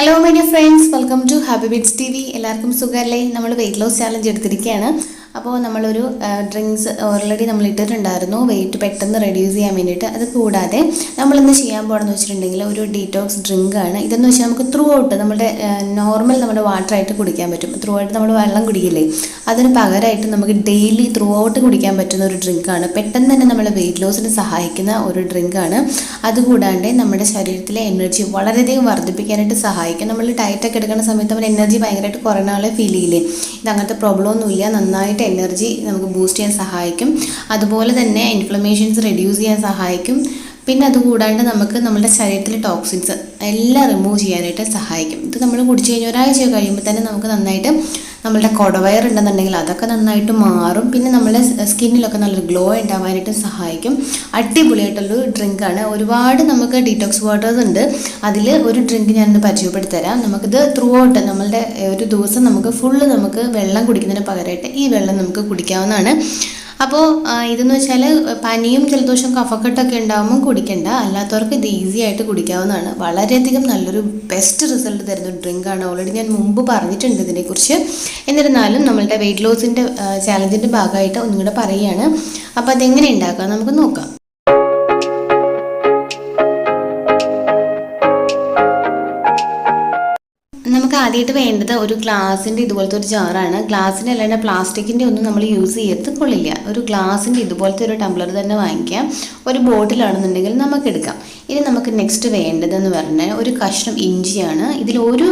Hello my dear friends welcome to happy bits T V എല്ലാവർക്കും സുഖമല്ലേ? നമ്മൾ weight loss challenge എടുത്തിരിക്കുകയാണ്. അപ്പോൾ നമ്മളൊരു ഡ്രിങ്ക്സ് ഓൾറെഡി നമ്മൾ ഇട്ടിട്ടുണ്ടായിരുന്നു വെയിറ്റ് പെട്ടെന്ന് റെഡ്യൂസ് ചെയ്യാൻ വേണ്ടിയിട്ട്. അത് കൂടാതെ നമ്മളിന്ന് ചെയ്യാൻ പോകണമെന്ന് വെച്ചിട്ടുണ്ടെങ്കിൽ ഒരു ഡീറ്റോക്സ് ഡ്രിങ്ക് ആണ്. ഇതെന്ന് വെച്ചാൽ നമുക്ക് ത്രൂ ഔട്ട് നമ്മുടെ നോർമൽ നമ്മുടെ വാട്ടർ ആയിട്ട് കുടിക്കാൻ പറ്റും. ത്രൂ ഔട്ട് നമ്മൾ വെള്ളം കുടിക്കില്ലേ? അതിന് പകരമായിട്ട് നമുക്ക് ഡെയിലി ത്രൂ ഔട്ട് കുടിക്കാൻ പറ്റുന്ന ഒരു ഡ്രിങ്ക് ആണ്. പെട്ടെന്ന് തന്നെ നമ്മളെ വെയിറ്റ് ലോസിന് സഹായിക്കുന്ന ഒരു ഡ്രിങ്ക് ആണ്. അതുകൂടാണ്ട് നമ്മുടെ ശരീരത്തിലെ എനർജി വളരെയധികം വർദ്ധിപ്പിക്കാനായിട്ട് സഹായിക്കും. നമ്മൾ ഡയറ്റൊക്കെ എടുക്കുന്ന സമയത്ത് നമ്മൾ എനർജി ഭയങ്കരമായിട്ട് കുറേ ആളെ ഫീൽ ചെയ്യില്ലേ? ഇത് അങ്ങനത്തെ പ്രോബ്ലം ഒന്നുമില്ല. നന്നായിട്ട് എനർജി നമുക്ക് ബൂസ്റ്റ് ചെയ്യാൻ സഹായിക്കും. അതുപോലെ തന്നെ ഇൻഫ്ലമേഷൻസ് റെഡ്യൂസ് ചെയ്യാൻ സഹായിക്കും. പിന്നെ അതുകൂടാണ്ട് നമുക്ക് നമ്മുടെ ശരീരത്തിലെ ടോക്സിൻസ് എല്ലാം റിമൂവ് ചെയ്യാനായിട്ട് സഹായിക്കും. ഇത് നമ്മൾ കുടിച്ചു കഴിഞ്ഞാൽ ഒരാഴ്ച കഴിയുമ്പോൾ തന്നെ നമുക്ക് നന്നായിട്ട് നമ്മളുടെ കൊടവയർ ഉണ്ടെന്നുണ്ടെങ്കിൽ അതൊക്കെ നന്നായിട്ട് മാറും. പിന്നെ നമ്മുടെ സ്കിന്നിലൊക്കെ നല്ലൊരു ഗ്ലോ ഉണ്ടാവാനായിട്ട് സഹായിക്കും. അടിപൊളിയായിട്ടുള്ളൊരു ഡ്രിങ്കാണ് ഒരുപാട് നമുക്ക് ഡീറ്റോക്സ് വാട്ടേഴ്സ് ഉണ്ട്. അതിൽ ഒരു ഡ്രിങ്ക് ഞാനിന്ന് പരിചയപ്പെടുത്തരാം. നമുക്കിത് ത്രൂ ഔട്ട് നമ്മളുടെ ഒരു ദിവസം നമുക്ക് ഫുള്ള് നമുക്ക് വെള്ളം കുടിക്കുന്നതിന് പകരമായിട്ട് ഈ വെള്ളം നമുക്ക് കുടിക്കാവുന്നതാണ്. അപ്പോൾ ഇതെന്ന് വെച്ചാൽ പനിയും ജലദോഷം കഫക്കെട്ടൊക്കെ ഉണ്ടാകുമ്പോൾ കുടിക്കണ്ട. അല്ലാത്തവർക്ക് ഇത് ഈസി ആയിട്ട് കുടിക്കാവുന്നതാണ്. വളരെയധികം നല്ലൊരു ബെസ്റ്റ് റിസൾട്ട് തരുന്ന ഡ്രിങ്കാണ് ഓൾറെഡി ഞാൻ മുമ്പ് പറഞ്ഞിട്ടുണ്ട് ഇതിനെക്കുറിച്ച്. എന്നിരുന്നാലും നമ്മളുടെ വെയിറ്റ് ലോസിന്റെ ചാലഞ്ചിന്റെ ഭാഗമായിട്ട് ഒന്നും കൂടെ പറയുകയാണ്. അപ്പോൾ അതെങ്ങനെ ഉണ്ടാക്കാം? നമുക്ക് നോക്കാം. ആദ്യമായിട്ട് വേണ്ടത് ഒരു ഗ്ലാസിന്റെ ഇതുപോലത്തെ ഒരു ജാറാണ്. ഗ്ലാസിന്റെ അല്ലാണ്ട് പ്ലാസ്റ്റിക്കിന്റെ ഒന്നും നമ്മൾ യൂസ് ചെയ്യരുത് കൊള്ളില്ല ഒരു ഗ്ലാസിന്റെ ഇതുപോലത്തെ ഒരു ടംബ്ലർ തന്നെ വാങ്ങിക്കാം. ഒരു ബോട്ടിലാണെന്നുണ്ടെങ്കിൽ നമുക്ക് എടുക്കാം ഇനി നമുക്ക് നെക്സ്റ്റ് വേണ്ടതെന്ന് പറഞ്ഞാൽ ഒരു കഷ്ണം ഇഞ്ചിയാണ്. ഇതിൽ ഒരു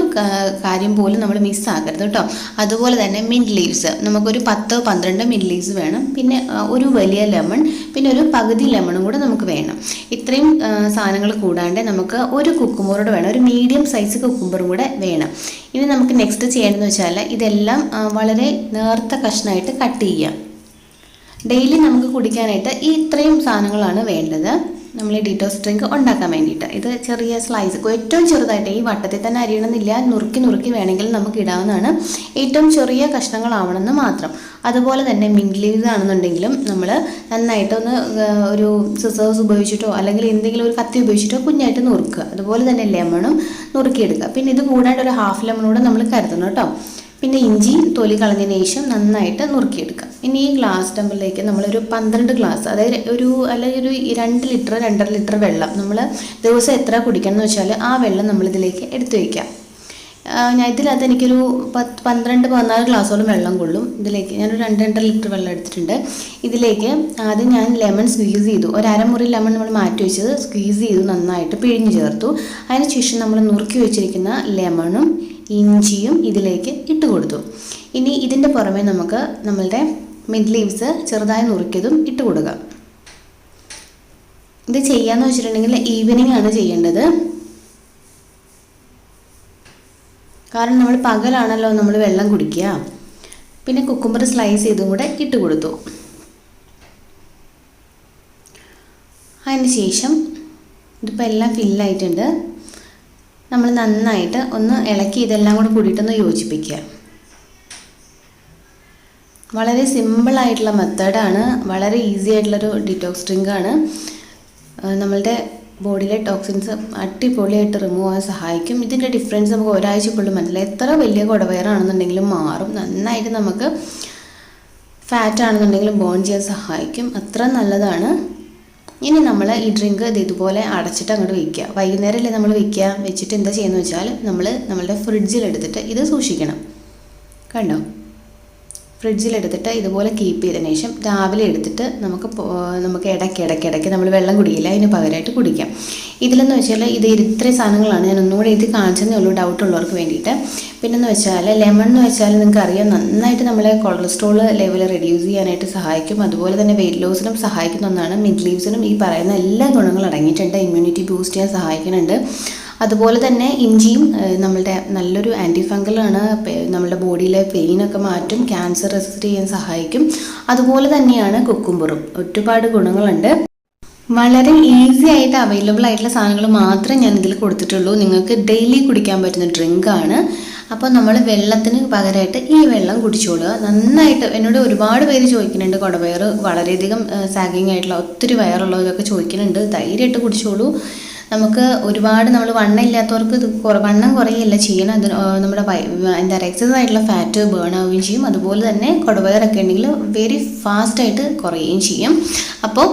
കാര്യം പോലും നമ്മൾ മിസ്സാക്കരുത് കേട്ടോ. അതുപോലെ തന്നെ മിന്റ് ലീവ്സ് നമുക്കൊരു പത്തോ പന്ത്രണ്ടോ മിന്റ് ലീവ്സ് വേണം. പിന്നെ ഒരു വലിയ ലെമൺ പിന്നെ ഒരു പകുതി ലെമണും കൂടെ നമുക്ക് വേണം. ഇത്രയും സാധനങ്ങൾ കൂടാണ്ട് നമുക്ക് ഒരു കുക്കുമ്പറോട് വേണം. ഒരു മീഡിയം സൈസ് കുക്കുമ്പറും കൂടെ വേണം. ഇനി നമുക്ക് നെക്സ്റ്റ് ചെയ്യേണ്ടതെന്ന് വെച്ചാൽ ഇതെല്ലാം വളരെ നേർത്ത കഷ്ണമായിട്ട് കട്ട് ചെയ്യാം ഡെയിലി നമുക്ക് കുടിക്കാനായിട്ട് ഈ ഇത്രയും സാധനങ്ങളാണ് വേണ്ടത്. നമ്മൾ ഈ ഡീറ്റോസ് ഡ്രിങ്ക് ഉണ്ടാക്കാൻ വേണ്ടിയിട്ട്. ഇത് ചെറിയ സ്ലൈസ് ഏറ്റവും ചെറുതായിട്ട് ഈ വട്ടത്തിൽ തന്നെ അരിയണമെന്നില്ല. നുറുക്കി നുറുക്കി വേണമെങ്കിൽ നമുക്ക് ഇടാവുന്നതാണ്. ഏറ്റവും ചെറിയ കഷ്ണങ്ങളാവണമെന്ന് മാത്രം. അതുപോലെ തന്നെ മിന്റ് ആണെന്നുണ്ടെങ്കിലും നമ്മൾ നന്നായിട്ട് ഒന്ന് ഒരു സിസേഴ്സ് ഉപയോഗിച്ചിട്ടോ അല്ലെങ്കിൽ എന്തെങ്കിലും ഒരു കത്തി ഉപയോഗിച്ചിട്ടോ കുഞ്ഞായിട്ട് നുറുക്കുക. അതുപോലെ തന്നെ ലെമണും നുറുക്കിയെടുക്കുക. പിന്നെ ഇത് കൂടാണ്ട് ഒരു ഹാഫ് ലെമണൂടെ നമ്മൾ കരുതണം കേട്ടോ. പിന്നെ ഇഞ്ചി തൊലി കളഞ്ഞതിന് ശേഷം നന്നായിട്ട് നുറുക്കിയെടുക്കുക. ഇനി ഈ ഗ്ലാസ് ടമ്പിലേക്ക് നമ്മളൊരു പന്ത്രണ്ട് ഗ്ലാസ് അതായത് ഒരു അല്ലെങ്കിൽ ഒരു രണ്ട് ലിറ്റർ രണ്ടര ലിറ്റർ വെള്ളം നമ്മൾ ദിവസം എത്ര കുടിക്കണം എന്ന് വെച്ചാൽ ആ വെള്ളം നമ്മളിതിലേക്ക് എടുത്തു വയ്ക്കാം ഞാൻ ഇതിനകത്ത് എനിക്കൊരു പത്ത് പന്ത്രണ്ട് പതിനാല് ഗ്ലാസ്സോളം വെള്ളം കൊള്ളും. ഇതിലേക്ക് ഞാനൊരു രണ്ട് രണ്ടര ലിറ്റർ വെള്ളം എടുത്തിട്ടുണ്ട്. ഇതിലേക്ക് ആദ്യം ഞാൻ ലെമൺ സ്ക്വീസ് ചെയ്തു. ഒരു അരമുറി ലെമൺ നമ്മൾ മാറ്റി വെച്ചത് സ്ക്വീസ് ചെയ്തു നന്നായിട്ട് പിഴിഞ്ഞ് ചേർത്തു. അതിന് ശേഷം നമ്മൾ നുറുക്കി വെച്ചിരിക്കുന്ന ലെമണും ഇഞ്ചിയും ഇതിലേക്ക് ഇട്ട് കൊടുത്തു. ഇനി ഇതിന്റെ പുറമെ നമുക്ക് നമ്മളുടെ മിഡ് ലീവ്സ് ചെറുതായി നുറുക്കിയതും ഇട്ട് കൊടുക്കുക ഇത് ചെയ്യാന്ന് വെച്ചിട്ടുണ്ടെങ്കിൽ ഈവനിങ് ആണ് ചെയ്യേണ്ടത്. കാരണം നമ്മൾ പകലാണല്ലോ നമ്മൾ വെള്ളം കുടിക്കുക. പിന്നെ കുക്കുമ്പർ സ്ലൈസ് ചെയ്തും കൂടെ ഇട്ട് കൊടുത്തു. അതിന് ശേഷം ഇതിപ്പോൾ എല്ലാം ഫില്ലായിട്ടുണ്ട് നമ്മൾ നന്നായിട്ട് ഒന്ന് ഇളക്കി ഇതെല്ലാം കൂടെ കൂടിയിട്ടൊന്ന് യോജിപ്പിക്കുക. വളരെ സിമ്പിളായിട്ടുള്ള മെത്തേഡാണ് വളരെ ഈസി ആയിട്ടുള്ളൊരു ഡിറ്റോക്സ് ഡ്രിങ്കാണ് നമ്മളുടെ ബോഡിയിലെ ടോക്സിൻസ് അടിപൊളിയായിട്ട് റിമൂവ് ആവാൻ സഹായിക്കും. ഇതിന്റെ ഡിഫറൻസ് നമുക്ക് ഒരാഴ്ചക്കുള്ളിൽ മനസ്സിലായി. എത്ര വലിയ കുടവയറാണെന്നുണ്ടെങ്കിലും മാറും. നന്നായിട്ട് നമുക്ക് ഫാറ്റ് ആണെന്നുണ്ടെങ്കിലും ബോൺ ചെയ്യാൻ സഹായിക്കും. അത്ര നല്ലതാണ്. ഇനി നമ്മൾ ഈ ഡ്രിങ്ക് ഇത് ഇതുപോലെ അടച്ചിട്ട് അങ്ങോട്ട് വയ്ക്കുക വൈകുന്നേരമല്ലേ നമ്മൾ വയ്ക്കുക വെച്ചിട്ട് എന്താ ചെയ്യുന്നത് വെച്ചാൽ നമ്മൾ നമ്മളുടെ ഫ്രിഡ്ജിൽ എടുത്തിട്ട് ഇത് സൂക്ഷിക്കണം. കണ്ടോ? ഫ്രിഡ്ജിലെടുത്തിട്ട് ഇതുപോലെ കീപ്പ് ചെയ്തതിന് ശേഷം രാവിലെ എടുത്തിട്ട് നമുക്ക് നമുക്ക് ഇടയ്ക്ക് ഇടയ്ക്ക് ഇടയ്ക്ക് നമ്മൾ വെള്ളം കുടിക്കില്ല. അതിന് പകരമായിട്ട് കുടിക്കാം. ഇതിലെന്ന് വെച്ചാൽ ഇത് ഇത്രയും സാധനങ്ങളാണ്. ഞാൻ ഒന്നുകൂടെ ഇത് കാണിച്ചതേ ഉള്ളൂ. ഡൗട്ട് ഉള്ളവർക്ക് വേണ്ടിയിട്ട്. പിന്നെന്ന് വെച്ചാൽ ലെമൺ എന്ന് വെച്ചാൽ നിങ്ങൾക്ക് അറിയാം നന്നായിട്ട് നമ്മളെ കൊളസ്ട്രോൾ ലെവൽ റെഡ്യൂസ് ചെയ്യാനായിട്ട് സഹായിക്കും. അതുപോലെ തന്നെ വെയിറ്റ് ലോസിനും സഹായിക്കുന്ന ഒന്നാണ്. മിഡ് ലീവ്സിനും ഈ പറയുന്ന എല്ലാ ഗുണങ്ങളും അടങ്ങിയിട്ടുണ്ട്. ഇമ്മ്യൂണിറ്റി ബൂസ്റ്റ് ചെയ്യാൻ സഹായിക്കുന്നുണ്ട്. അതുപോലെ തന്നെ ഇഞ്ചിയും നമ്മളുടെ നല്ലൊരു ആന്റി ഫംഗലാണ് നമ്മുടെ ബോഡിയിലെ പെയിനൊക്കെ മാറ്റും ക്യാൻസർ റെസിസ്റ്റ് ചെയ്യാൻ സഹായിക്കും. അതുപോലെ തന്നെയാണ് കുക്കുംബറും. ഒരുപാട് ഗുണങ്ങളുണ്ട്. വളരെ ഈസി ആയിട്ട് അവൈലബിൾ ആയിട്ടുള്ള സാധനങ്ങൾ മാത്രമേ ഞാൻ ഇതിൽ കൊടുത്തിട്ടുള്ളൂ. നിങ്ങൾക്ക് ഡെയിലി കുടിക്കാൻ പറ്റുന്ന ഡ്രിങ്ക് ആണ് അപ്പോൾ നമ്മൾ വെള്ളത്തിന് പകരമായിട്ട് ഈ വെള്ളം കുടിച്ചോളുക. നന്നായിട്ട് എന്നോട് ഒരുപാട് പേര് ചോദിക്കുന്നുണ്ട്. കുടവയർ വളരെയധികം സാഗിങ് ആയിട്ടുള്ള ഒത്തിരി വയറുള്ളവരൊക്കെ ചോദിക്കുന്നുണ്ട്. ധൈര്യമായിട്ട് കുടിച്ചോളൂ. നമുക്ക് ഒരുപാട് നമ്മൾ വണ്ണം ഇല്ലാത്തവർക്ക് ഇത് വണ്ണം കുറയല്ല ചെയ്യണം. അത് നമ്മുടെ എന്താ പറയുക എക്സസൈസ് ആയിട്ടുള്ള ഫാറ്റ് ബേൺ ആവുകയും ചെയ്യും. അതുപോലെ തന്നെ കുടവയറൊക്കെ ഉണ്ടെങ്കിൽ വെരി ഫാസ്റ്റായിട്ട് കുറയുകയും ചെയ്യും. അപ്പോൾ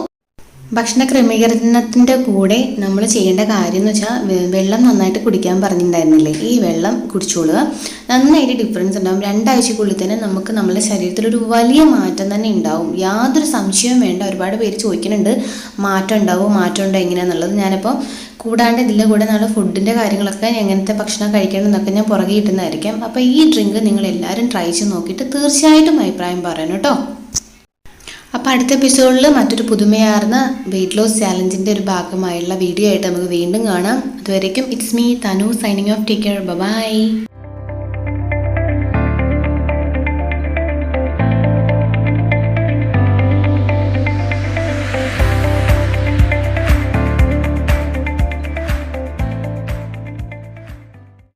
ഭക്ഷണ ക്രമീകരണത്തിന്റെ കൂടെ നമ്മൾ ചെയ്യേണ്ട കാര്യം എന്ന് വെച്ചാൽ വെള്ളം നന്നായിട്ട് കുടിക്കാൻ പറഞ്ഞിട്ടുണ്ടായിരുന്നില്ലേ? ഈ വെള്ളം കുടിച്ചോളുക. നന്നായിട്ട് ഡിഫറൻസ് ഉണ്ടാവും. രണ്ടാഴ്ചക്കുള്ളിൽ തന്നെ നമുക്ക് നമ്മുടെ ശരീരത്തിൽ ഒരു വലിയ മാറ്റം തന്നെ ഉണ്ടാവും. യാതൊരു സംശയവും വേണ്ട. ഒരുപാട് പേര് ചോദിക്കുന്നുണ്ട് മാറ്റം ഉണ്ടാവും? മാറ്റം ഉണ്ടോ? എങ്ങനെയാണെന്നുള്ളത് ഞാനിപ്പോൾ കൂടാണ്ട് ഇതിന്റെ കൂടെ നല്ല ഫുഡിന്റെ കാര്യങ്ങളൊക്കെ എങ്ങനത്തെ ഭക്ഷണം കഴിക്കണം എന്നൊക്കെ ഞാൻ പുറകെ കിട്ടുന്നതായിരിക്കാം അപ്പോൾ ഈ ഡ്രിങ്ക് നിങ്ങൾ എല്ലാവരും ട്രൈ ചെയ്ത് നോക്കിയിട്ട് തീർച്ചയായിട്ടും അഭിപ്രായം പറയണം കേട്ടോ. അപ്പോൾ അടുത്ത എപ്പിസോഡിൽ മറ്റൊരു പുതുമയാർന്ന വെയിറ്റ് ലോസ് ചാലഞ്ചിന്റെ ഒരു ഭാഗമായുള്ള വീഡിയോ ആയിട്ട് നമുക്ക് വീണ്ടും കാണാം. അതുവരേക്കും it's me Tanu signing off take care bye